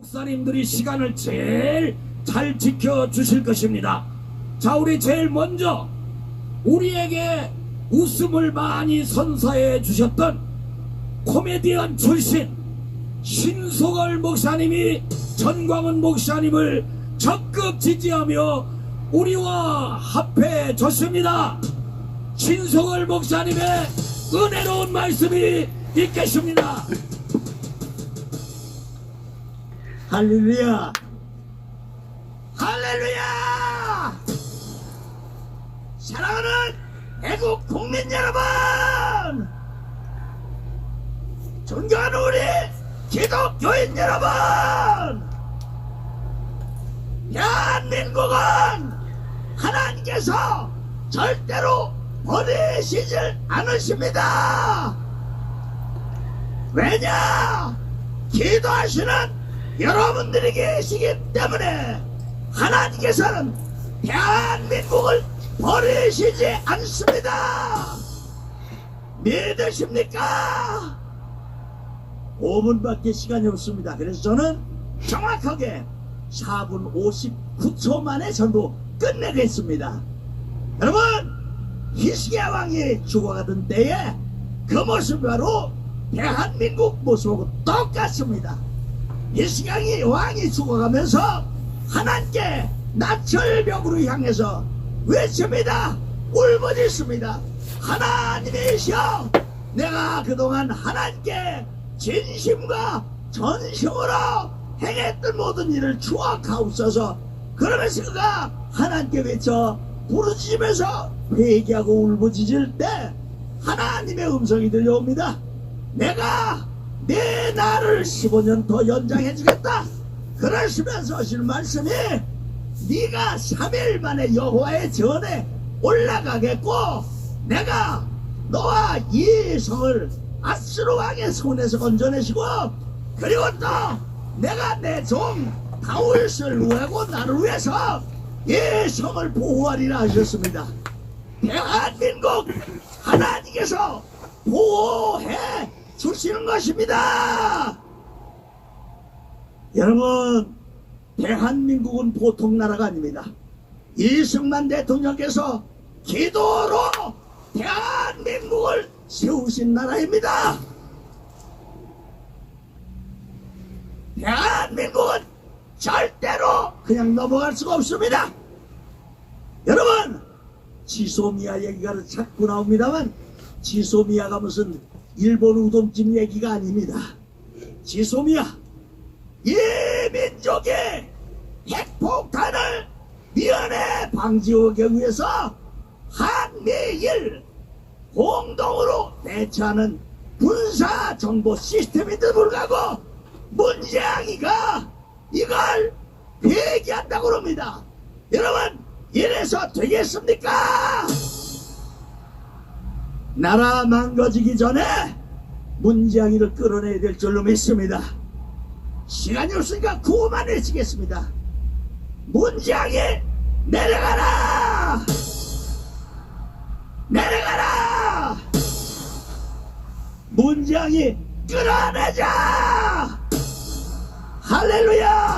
목사님들이 시간을 제일 잘 지켜주실 것입니다. 자, 우리 제일 먼저 우리에게 웃음을 많이 선사해 주셨던 코미디언 출신 신소걸 목사님이 전광훈 목사님을 적극 지지하며 우리와 합해 줬습니다. 신소걸 목사님의 은혜로운 말씀이 있겠습니다. 할렐루야. 할렐루야! 사랑하는 애국 국민 여러분! 존경하는 우리 기독교인 여러분! 대한민국은 하나님께서 절대로 버리시질 않으십니다! 왜냐? 기도하시는 여러분들이 계시기 때문에 하나님께서는 대한민국을 버리시지 않습니다. 믿으십니까? 5분밖에 시간이 없습니다. 그래서 저는 정확하게 4분 59초 만에 전부 끝내겠습니다. 여러분, 히스기야 왕이 죽어가던 때에 그 모습이 바로 대한민국 모습하고 똑같습니다. 히스기야 왕이 죽어가면서 하나님께 나철벽으로 향해서 외칩니다. 울부짖습니다. 하나님이시여 내가 그동안 하나님께 진심과 전심으로 행했던 모든 일을 추억하옵소서 그러면서 그가 하나님께 외쳐 부르짖으면서 회개하고 울부짖을 때 하나님의 음성이 들려옵니다 내가 내 날을 15년 더 연장해 주겠다 그러시면서 하시는 말씀이 네가 3일 만에 여호와의 전에 올라가겠고 내가 너와 이 성을 아스로 왕의 손에서 건져내시고 그리고 또 내가 내 종 다윗을 위하고 나를 위해서 이 성을 보호하리라 하셨습니다. 대한민국 하나님께서 보호해 주시는 것입니다. 여러분, 대한민국은 보통 나라가 아닙니다. 이승만 대통령께서 기도로 대한민국을 세우신 나라입니다. 대한민국은 절대로 그냥 넘어갈 수가 없습니다. 여러분, 지소미아 얘기가 자꾸 나옵니다만, 지소미아가 무슨 일본 우동집 얘기가 아닙니다. 지소미아, 이 민족이 핵폭탄을 미연에 방지하기 위해서 한미일 공동으로 대처하는 군사 정보 시스템인데도 불구하고 문재양이가 이걸 폐기한다고 그럽니다. 여러분 이래서 되겠습니까? 나라 망가지기 전에 문재양이를 끌어내야 될 줄로 믿습니다. 시간이 없으니까 구호만 외치겠습니다. 문재양이 내려가라! 내려가라! 문재양이 끌어내자! 할렐루야!